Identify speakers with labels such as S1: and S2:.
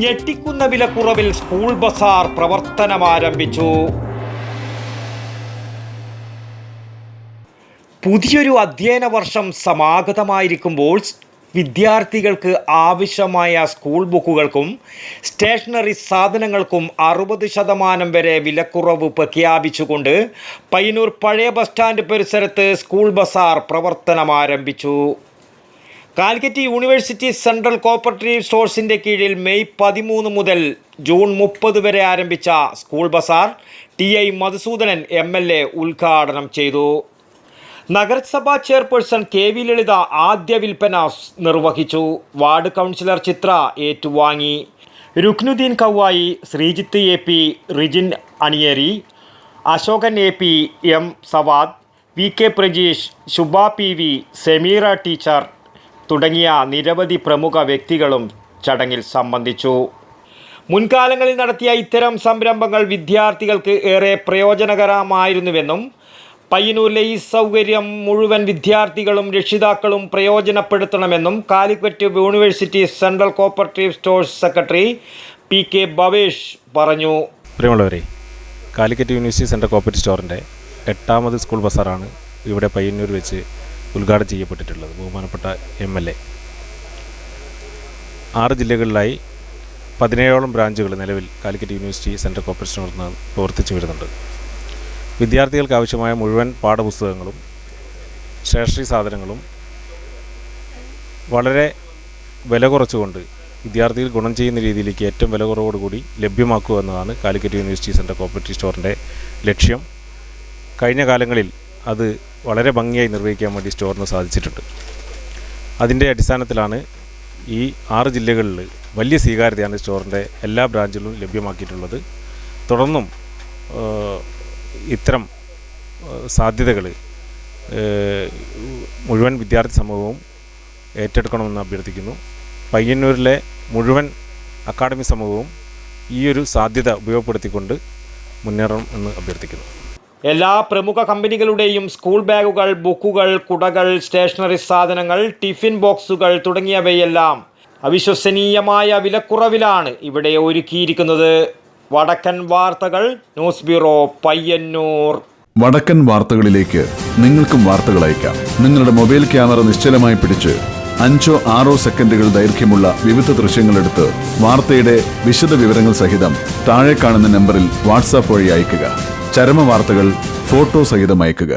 S1: ഞെട്ടിക്കുന്ന വിലക്കുറവിൽ school bazaar പ്രവർത്തനമാരംഭിച്ചു. പുതിയൊരു അധ്യയന വർഷം സമാഗതമായിരിക്കുമ്പോൾ വിദ്യാർത്ഥികൾക്ക് ആവശ്യമായ സ്കൂൾ ബുക്കുകൾക്കും സ്റ്റേഷനറി സാധനങ്ങൾക്കും അറുപത് ശതമാനം വരെ വിലക്കുറവ് പ്രഖ്യാപിച്ചുകൊണ്ട് പയ്യന്നൂർ പഴയ ബസ് സ്റ്റാൻഡ് പരിസരത്ത് സ്കൂൾ ബസാർ പ്രവർത്തനമാരംഭിച്ചു. കാലിക്കറ്റ് യൂണിവേഴ്സിറ്റി സെൻട്രൽ കോപ്പറേറ്റീവ് സ്റ്റോഴ്സിന്റെ കീഴിൽ മെയ് പതിമൂന്ന് മുതൽ ജൂൺ മുപ്പത് വരെ ആരംഭിച്ച school bazaar T I Madhusudanan M L A ഉദ്ഘാടനം ചെയ്തു. നഗരസഭാ ചെയർപേഴ്സൺ കെ വി ലളിത ആദ്യ വിൽപ്പന നിർവഹിച്ചു. വാർഡ് കൗൺസിലർ ചിത്ര ഏറ്റുവാങ്ങി. Rukhnuddin Kavvayi Sreejith A P Rijin Aniyeri Ashokan A P M Savad V K Prajeesh Shubha P V Semeera teacher തുടങ്ങിയ നിരവധി പ്രമുഖ വ്യക്തികളും ചടങ്ങിൽ സംബന്ധിച്ചു. മുൻകാലങ്ങളിൽ നടത്തിയ ഇത്തരം സംരംഭങ്ങൾ വിദ്യാർത്ഥികൾക്ക് ഏറെ പ്രയോജനകരമായിരുന്നുവെന്നും പയ്യന്നൂരിലെ ഈ സൗകര്യം മുഴുവൻ വിദ്യാർത്ഥികളും രക്ഷിതാക്കളും പ്രയോജനപ്പെടുത്തണമെന്നും Calicut university central cooperative stores secretary P K Bhavesh പറഞ്ഞു.
S2: പ്രിയമുള്ളവരെ കാലിക്കറ്റ് യൂണിവേഴ്സിറ്റി സെൻട്രൽ കോപ്പറേറ്റീവ് സ്റ്റോറിന്റെ എട്ടാമത് സ്കൂൾ ബസാറാണ് ഇവിടെ പയ്യന്നൂർ വെച്ച് ഉദ്ഘാടനം ചെയ്യപ്പെട്ടിട്ടുള്ളത് ബഹുമാനപ്പെട്ട എം എൽ എ. ആറ് ജില്ലകളിലായി പതിനേഴോളം ബ്രാഞ്ചുകൾ നിലവിൽ കാലിക്കറ്റ് യൂണിവേഴ്സിറ്റി സെൻട്രൽ കോപ്പറേറ്റീവ് നടന്ന് പ്രവർത്തിച്ചു വരുന്നുണ്ട്. വിദ്യാർത്ഥികൾക്ക് ആവശ്യമായ മുഴുവൻ പാഠപുസ്തകങ്ങളും സ്റ്റേഷനറി സാധനങ്ങളും വളരെ വില കുറച്ചുകൊണ്ട് വിദ്യാർത്ഥികൾ ഗുണം ചെയ്യുന്ന രീതിയിലേക്ക് ഏറ്റവും വില കുറവോടുകൂടി ലഭ്യമാക്കുക എന്നതാണ് കാലിക്കറ്റ് യൂണിവേഴ്സിറ്റി സെൻട്രൽ കോപ്പറേറ്റീവ് സ്റ്റോറിന്റെ ലക്ഷ്യം. കഴിഞ്ഞ കാലങ്ങളിൽ അത് വളരെ ഭംഗിയായി നിർവഹിക്കാൻ വേണ്ടി സ്റ്റോറിന് സാധിച്ചിട്ടുണ്ട്. അതിന്റെ അടിസ്ഥാനത്തിലാണ് ഈ ആറ് ജില്ലകളിൽ വലിയ സ്വീകാര്യതയാണ് സ്റ്റോറിന്റെ എല്ലാ ബ്രാഞ്ചുകളും ലഭ്യമാക്കിയിട്ടുള്ളത്. തുടർന്നും ഇത്തരം സാധ്യതകൾ മുഴുവൻ വിദ്യാർത്ഥി സമൂഹവും ഏറ്റെടുക്കണമെന്ന് അഭ്യർത്ഥിക്കുന്നു. പയ്യന്നൂരിലെ മുഴുവൻ അക്കാഡമി സമൂഹവും ഈ ഒരു സാധ്യത ഉപയോഗപ്പെടുത്തിക്കൊണ്ട് മുന്നേറണം എന്ന് അഭ്യർത്ഥിക്കുന്നു.
S1: എല്ലാ പ്രമുഖ കമ്പനികളുടെയും സ്കൂൾ ബാഗുകൾ ബുക്കുകൾ കുടകൾ സ്റ്റേഷനറി സാധനങ്ങൾ ടിഫിൻ ബോക്സുകൾ തുടങ്ങിയവയെല്ലാം അവിശ്വസനീയമായ വിലക്കുറവിലാണ് ഇവിടെ ഒരുക്കിയിരിക്കുന്നത്. വടക്കൻ വാർത്തകൾ ന്യൂസ് ബ്യൂറോ പയ്യന്നൂർ.
S3: വടക്കൻ വാർത്തകളിലേക്ക് നിങ്ങൾക്കും വാർത്തകൾ അയക്കാം. നിങ്ങളുടെ മൊബൈൽ ക്യാമറ നിശ്ചലമായി പിടിച്ച് അഞ്ചോ ആറോ സെക്കൻഡുകൾ ദൈർഘ്യമുള്ള വിവിധ ദൃശ്യങ്ങളെടുത്ത് വാർത്തയുടെ വിശദ വിവരങ്ങൾ സഹിതം താഴെ കാണുന്ന നമ്പറിൽ വാട്സാപ്പ് വഴി അയയ്ക്കുക. ചരമ വാർത്തകൾ ഫോട്ടോ സഹിതം അയക്കുക.